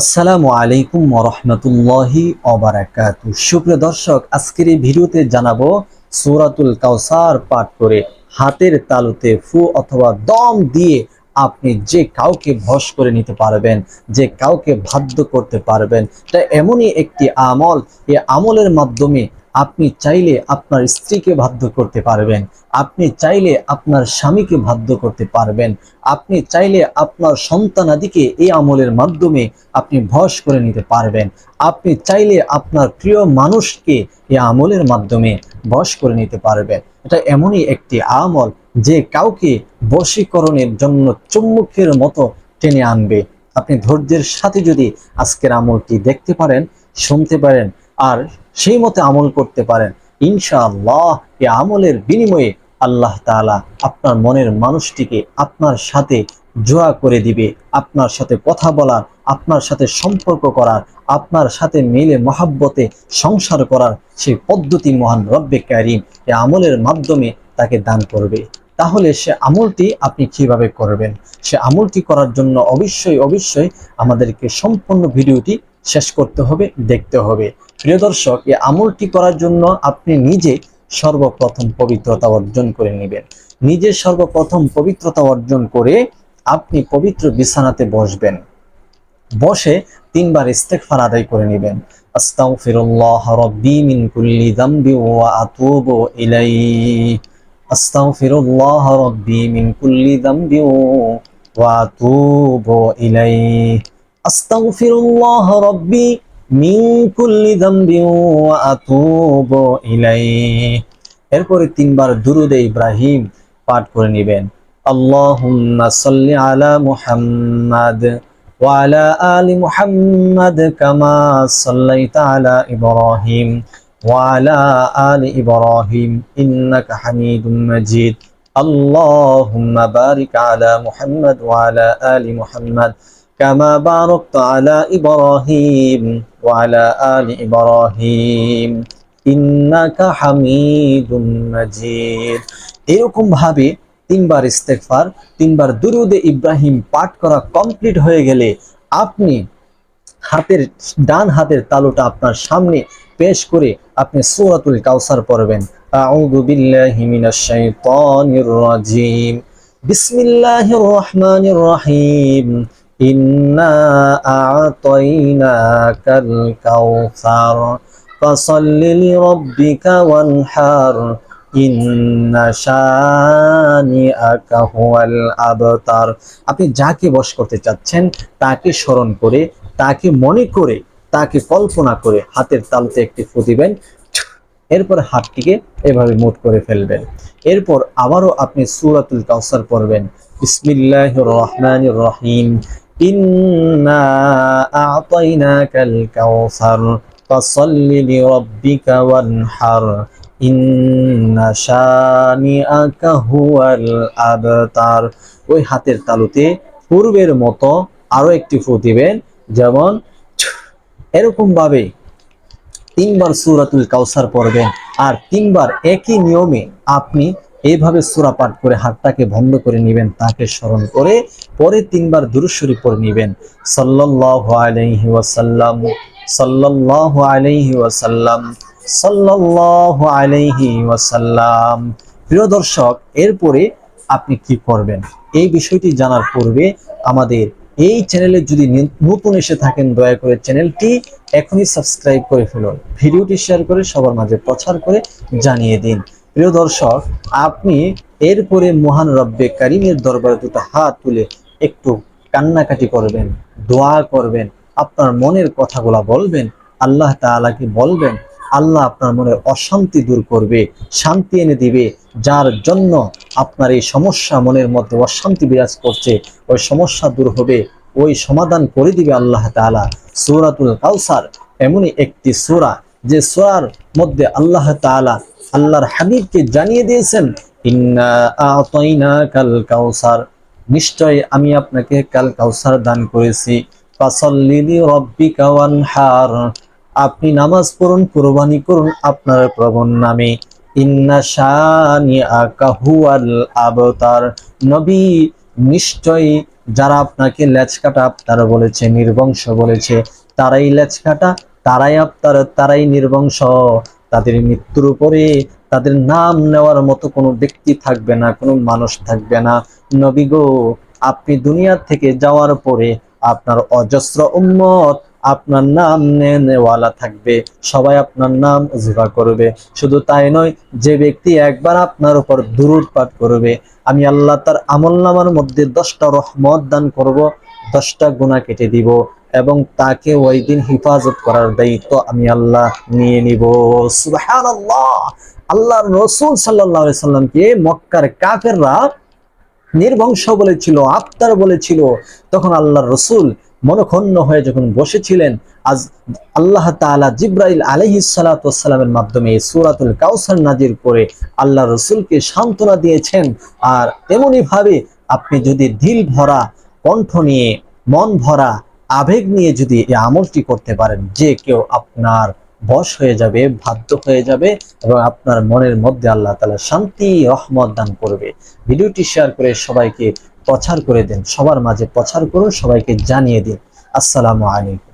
আসসালামু আলাইকুম ওরহমতুল্লাহি অবরাকাত সুপ্রিয় দর্শক, আজকের এই ভিডিওতে জানাব সূরাতুল কাউসার পাঠ করে হাতের তালুতে ফু অথবা দম দিয়ে আপনি যে কাউকে ভস করে নিতে পারবেন, যে কাউকে বাধ্য করতে পারবেন, তা এমনই একটি আমল। এই আমলের মাধ্যমে আপনি চাইলে আপনার স্ত্রীকে বাধ্য করতে পারবেন। আপনি চাইলে আপনার স্বামীকে বাধ্য করতে পারবেন। আপনি চাইলে আপনার সন্তানাদিকে এই আমলের মাধ্যমে আপনি ভস করে নিতে পারবেন। আপনি চাইলে আপনার প্রিয় মানুষকে এই আমলের মাধ্যমে বশ করে নিতে পারবেন। এটা এমনই একটি আমল যে কাউকে বশীকরণের জন্য চুম্বকের মতো টেনে আনবে। আপনি ধৈর্যের সাথে যদি আজকের আমলটি দেখতে পারেন, শুনতে পারেন আর সেই মতে আমল করতে পারেন। ইনশাআল্লাহ, এই আমলের বিনিময়ে আল্লাহ তাআলা আপনার মনের মানুষটিকে আপনার সাথে জোয়া করে দিবে, আপনার সাথে কথা বলার, আপনার সাথে সম্পর্ক করার, আপনার সাথে মিলে মহাব্বতে সংসার করার সেই পদ্ধতি মহান রব্বে কারিম এ আমলের মাধ্যমে তাকে দান করবে। তাহলে সে আমলটি আপনি কীভাবে করবেন? সে আমলটি করার জন্য অবশ্যই অবশ্যই আমাদেরকে সম্পূর্ণ ভিডিওটি শেষ করতে হবে, দেখতে হবে। প্রিয় দর্শক, এই আমলটি করার জন্য আপনি নিজে সর্বপ্রথম পবিত্রতা অর্জন করে নেবেন। নিজে সর্বপ্রথম পবিত্রতা অর্জন করে আপনি পবিত্র বিছানাতে বসবেন। বসে তিনবার ইস্তেগফার আদায় করে নেবেন। আস্তাগফিরুল্লাহ রাব্বি মিন কুল্লি যামবি ওয়া আতুবু ইলাইহি। আস্তাগফিরুল্লাহ রাব্বি মিন কুল্লি যামবি ওয়া আতুবু ইলাইহি। আস্তাগফিরুল্লাহ রব্বি মিন কুল্লি যামবি ওয়া আতুবু ইলাইহি। এরপরে তিনবার দুরুদ ইব্রাহিম পাঠ করে নেবেন। আল্লাহুম্মা সাল্লি আলা মুহাম্মাদ ওয়া আলা আলি মুহাম্মাদ কামা সাল্লাইতা আলা ইব্রাহিম ওয়া আলা আলি ইব্রাহিম ইন্নাকা হামিদুম মাজিদ। আল্লাহুম্মা বারিক আলা মুহাম্মাদ ওয়া আলা আলি মুহাম্মাদ كما باركت على إبراهيم وعلى آل إبراهيم إنك حميد مجيد এরকম ভাবে তিনবার ইস্তেগফার তিনবার দুরুদে ইব্রাহিম পাঠ করা কমপ্লিট হয়ে গেলে আপনি হাতের ডান হাতের তালুটা আপনার সামনে পেশ করে আপনি সূরাতুল কাউসার পড়বেন আউযু বিল্লাহি মিনাশ শাইতানির রাজিম বিসমিল্লাহির রহমানির রহিম আপনি যাকে বশ করতে চাচ্ছেন, তাকে স্মরণ করে, তাকে মনে করে, তাকে কল্পনা করে হাতের তালুতে একটি ফু দিবেন, এরপর হাতটিকে এভাবে মুট করে ফেলবেন। এরপর আবারও আপনি সুরাতুল কাউসার পড়বেন। রহমানির রহিম। ইন্না শানিআকা হুয়াল আবতার ওই হাতের তালুতে পূর্বের মতো আরও একটি ফু দিবেন, যেমন এরকম ভাবে তিনবার সুরাতুল কাউসার পড়বেন। আর তিনবার একই নিয়মে আপনি এইভাবে সূরা পাঠ করে হাতটাকে বন্ধ করে নেবেন, তাকে স্মরণ করে পরে তিনবার দুরুশ্বরী পড়ে নেবেন। সাল্লাল্লাহু আলাইহি ওয়াসাল্লাম, সাল্লাল্লাহু আলাইহি ওয়াসাল্লাম, সাল্লাল্লাহু আলাইহি ওয়াসাল্লাম। প্রিয় দর্শক, এরপরে আপনি কি করবেন? এই বিষয়টি জানার পূর্বে আমাদের এই চ্যানেলে যদি নতুন এসে থাকেন, দয়া করে চ্যানেলটি এখনই সাবস্ক্রাইব করে ফেলুন। ভিডিওটি শেয়ার করে সবার মাঝে প্রচার করে জানিয়ে দিন। প্রিয় দর্শক, আপনি এরপরে মহান রব্বে কারিমের দরবারে দুটো হাত তুলে একটু কান্নাকাটি করবেন, দোয়া করবেন, আপনার মনের কথাগুলা বলবেন, আল্লাহ তাআলাকে বলবেন, আল্লাহ আপনার মনে অশান্তি দূর করবে, শান্তি এনে দিবে, যার জন্য আপনার এই সমস্যা মনের মধ্যে অশান্তি বিরাজ করছে, ওই সমস্যা দূর হবে, ওই সমাধান করে দিবে আল্লাহ তাআলা। সূরাতুল কাউসার এমনই একটি সোরা, যে সোরার মধ্যে আল্লাহ তাআলা আল্লাহর হাবিবকে জানিয়ে দিয়েছেন আতাইনাকাল কাউসার। নিশ্চয় আমি আপনাকে কাল কাউসার দান করেছি। আপনি নামাজ পড়ুন, কুরবানি করুন আপনার প্রবণ নামে। আবতার। নবী নিশ্চয়ই যারা আপনাকে লেজ কাটা আপনারা বলেছে, নির্বংশ বলেছে, তারাই লেজ কাটা তারাই আপনার, তারাই নির্বংশ। তাদের মৃত্যুর উপরে তাদের নাম নেওয়ার মতো কোনো ব্যক্তি থাকবে না, কোনো মানুষ থাকবে না। নবী গো, আপনি দুনিয়া থেকে যাওয়ার পরে আপনার অজস্র উম্মত আপনার নাম নেওয়ালা থাকবে। সবাই আপনার নাম উজিফা করবে। শুধু তাই নয়, যে ব্যক্তি একবার আপনার উপর দুরুদ পাঠ করবে, আমি আল্লাহ তার আমল নামার মধ্যে দশটা রহমত দান করব দশটা গুণা কেটে দিব এবং তাকে ওই দিন হিফাজত করার দায়িত্ব আমি আল্লাহ নিয়ে নিব। আল্লাহ রসুল সাল্লাহ সাল্লামকে মক্কার কাফেররা নির্বংশ বলেছিল, আফতার বলেছিল। তখন আল্লাহ রসুল মনক্ষণ্ণ হয়ে যখন বসেছিলেন, আজ আল্লাহ তাআলা জিব্রাইল আলাইহিস সালামের মাধ্যমে সুরাতুল সূরাতুল কাউসার নাজির করে আল্লাহ রসুলকে সান্ত্বনা দিয়েছেন। আর তেমনি ভাবে আপনি যদি দিল ভরা কণ্ঠ নিয়ে, মন ভরা আবেগ নিয়ে যদি এই আমলটি করতে পারেন, যে কেউ আপনার বশ হয়ে যাবে, বাধ্য হয়ে যাবে এবং আপনার মনের মধ্যে আল্লাহ তালা শান্তি, রহমত দান করবে। ভিডিওটি শেয়ার করে সবাইকে প্রচার করে দিন, সবার মাঝে প্রচার করুন, সবাইকে জানিয়ে দিন। আসসালামু আলাইকুম।